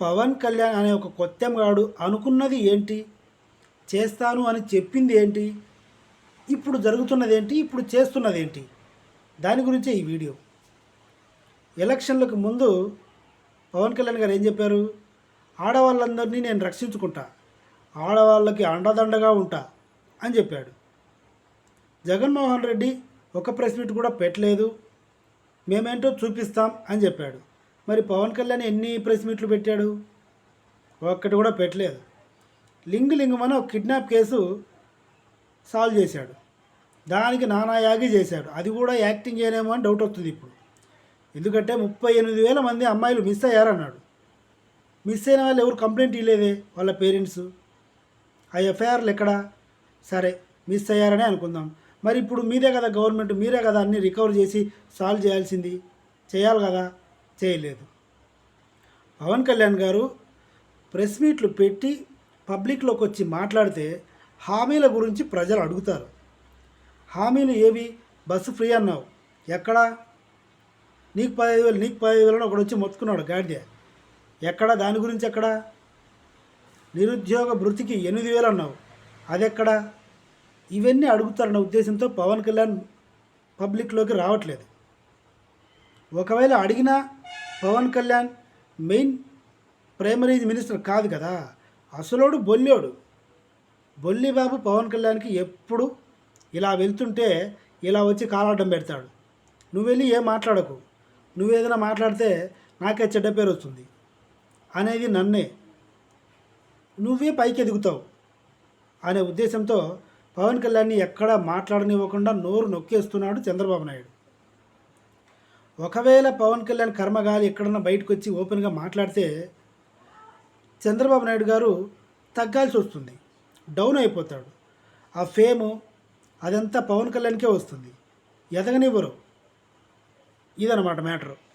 పవన్ కళ్యాణ్ అనే ఒక కొత్తెంగాడు అనుకున్నది ఏంటి? చేస్తాను అని చెప్పింది ఏంటి? ఇప్పుడు జరుగుతున్నది ఏంటి? ఇప్పుడు చేస్తున్నది ఏంటి? దాని గురించే ఈ వీడియో. ఎలక్షన్లకు ముందు పవన్ కళ్యాణ్ గారు ఏం చెప్పారు? ఆడవాళ్ళందరినీ నేను రక్షించుకుంటా ఆడవాళ్ళకి అండదండగా ఉంటా అని చెప్పాడు. జగన్మోహన్ రెడ్డి ఒక ప్రెస్ మీట్ కూడా పెట్టలేదు. మేమేంటో చూపిస్తాం అని చెప్పాడు. మరి పవన్ కళ్యాణ్ ఎన్ని ప్రెస్ మీట్లు పెట్టాడు? ఒక్కటి కూడా పెట్టలేదు. లింగు లింగమని ఒక కిడ్నాప్ కేసు సాల్వ్ చేశాడు. దానికి నానా యాగి చేశాడు. అది కూడా యాక్టింగ్ చేయనేమో అని డౌట్ వస్తుంది ఇప్పుడు. ఎందుకంటే ముప్పై ఎనిమిది వేల మంది అమ్మాయిలు మిస్ అయ్యారన్నాడు. మిస్ అయిన వాళ్ళు ఎవరు కంప్లైంట్ ఇవ్వలేదే వాళ్ళ పేరెంట్స్? ఆ ఎఫ్ఐఆర్లు ఎక్కడా? సరే మిస్ అయ్యారనే అనుకుందాం. మరి ఇప్పుడు మీరే కదా గవర్నమెంట్ మీరే కదా అన్నీ రికవర్ చేసి సాల్వ్ చేయాల్సింది? చేయాలి కదా? చేయలేదు. పవన్ కళ్యాణ్ గారు ప్రెస్ మీట్లు పెట్టి పబ్లిక్లోకి వచ్చి మాట్లాడితే హామీల గురించి ప్రజలు అడుగుతారు. హామీలు ఏవి? బస్సు ఫ్రీ అన్నావు. ఎక్కడా? నీకు పదహైదు వేలు నీకు పదహైదు వేలు అని ఒకడు వచ్చి మొత్తుకున్నాడు గాడిద. ఎక్కడ? దాని గురించి ఎక్కడా? నిరుద్యోగ భృతికి ఎనిమిది వేలు అన్నావు. అదెక్కడా? ఇవన్నీ అడుగుతారన్న ఉద్దేశంతో పవన్ కళ్యాణ్ పబ్లిక్లోకి రావట్లేదు. ఒకవేళ అడిగినా Pawan Kalyan main primary minister కాదు కదా. అసలోడు బొల్లోడు. బొల్లి బాబు పవన్ కళ్యాణ్కి ఎప్పుడు ఇలా వెళ్తుంటే ఇలా వచ్చి కాలాడడం పెడతాడు. నువ్వు వెళ్ళి ఏం మాట్లాడకు. నువ్వు ఏదైనా మాట్లాడితే నాకే చెడ్డ పేరు వస్తుంది. అనేది నన్నే. నువ్వే పైకి ఎదుగుతావు అనే ఉద్దేశంతో పవన్ కళ్యాణ్ని ఎక్కడా మాట్లాడనివ్వకుండా నోరు నొక్కేస్తున్నాడు చంద్రబాబు నాయుడు. ఒకవేళ పవన్ కళ్యాణ్ కర్మగాలి ఎక్కడన్నా బయటకు వచ్చి ఓపెన్గా మాట్లాడితే చంద్రబాబు నాయుడు గారు తగ్గాల్సి వస్తుంది. డౌన్ అయిపోతాడు. ఆ ఫేము అదంతా పవన్ కళ్యాణ్కే వస్తుంది. ఎదగనివ్వరు. ఇదనమాట మ్యాటరు.